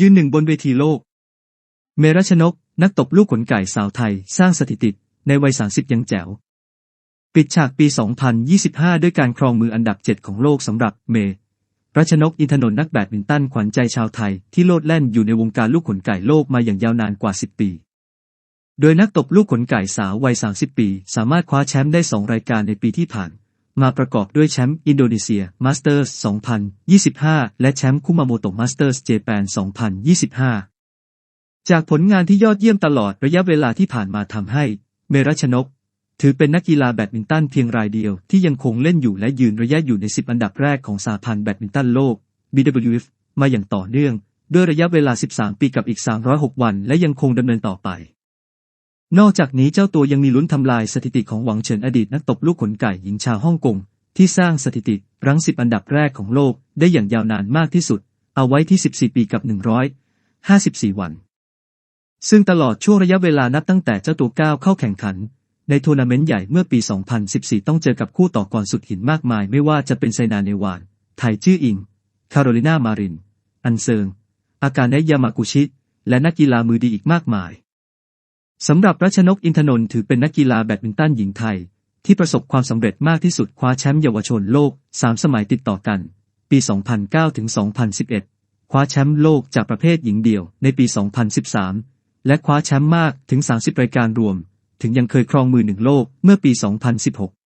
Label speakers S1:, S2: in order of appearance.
S1: ยืนหนึ่งบนเวทีโลก เมรัชนก นักตบลูกขนไก่สาวไทย สร้างสถิติในวัย 30 ยังแจ๋ว ปิดฉากปี 2025 ด้วยการครองมืออันดับ 7 ของโลกสำหรับเมรัชนกอินทนนท์นักแบดมินตันขวัญใจชาวไทยที่โลดแล่นอยู่ในวงการลูกขนไก่โลกมาอย่างยาวนานกว่า 10 ปี โดยนักตบลูกขนไก่สาววัย 30 ปี สามารถคว้าแชมป์ได้ 2 รายการในปีที่ผ่าน มาประกอบด้วยแชมป์อินโดนีเซียมาสเตอร์ส2025 และแชมป์คุมาโมโตะมาสเตอร์สเจแปน2025 จากผลงานที่ยอดเยี่ยมตลอดระยะเวลาที่ผ่านมาทำให้ เมรัชนก ถือเป็นนักกีฬาแบดมินตันเพียงรายเดียวที่ยังคงเล่นอยู่และยืนระยะอยู่ใน 10 อันดับแรกของสาพันธ์แบดมินตันโลก BWF มาอย่างต่อเนื่อง ด้วยระยะเวลา 13 ปีกับอีก 306 วัน และยังคงดำเนินต่อไป นอกจากนี้เจ้าตัวยังมีลุ้นทำลายสถิติของหวังเฉินอดีตนักตบลูกขนไก่หญิงชาวฮ่องกงที่สร้างสถิติรั้ง10อันดับแรกของโลกได้อย่างยาวนานมากที่สุด เอาไว้ที่ 14 ปีกับ 154 วัน ซึ่งตลอดช่วงระยะเวลานับตั้งแต่เจ้าตัวก้าวเข้าแข่งขัน ในทัวร์นาเมนต์ใหญ่เมื่อปี 2014 ต้องเจอกับคู่ต่อกรสุดหินมากมาย ไม่ว่าจะเป็นไซนาเนวาน ไทจื้ออิง คาโรลินามาริน อันเซิง อาการเนะยามากุชิ และนักกีฬามือดีอีกมากมาย สำหรับรัชนกอินทนนท์ถือเป็นนักกีฬาแบดมินตันหญิงไทย ที่ประสบความสำเร็จมากที่สุดคว้าแชมป์เยาวชนโลก 3 สมัยติดต่อกัน ปี 2009 ถึง 2011 คว้าแชมป์โลกจากประเภทหญิงเดี่ยวในปี 2013 และคว้าแชมป์มากถึง 30 รายการรวม ถึงยังเคยครองมือหนึ่งโลกเมื่อปี 2016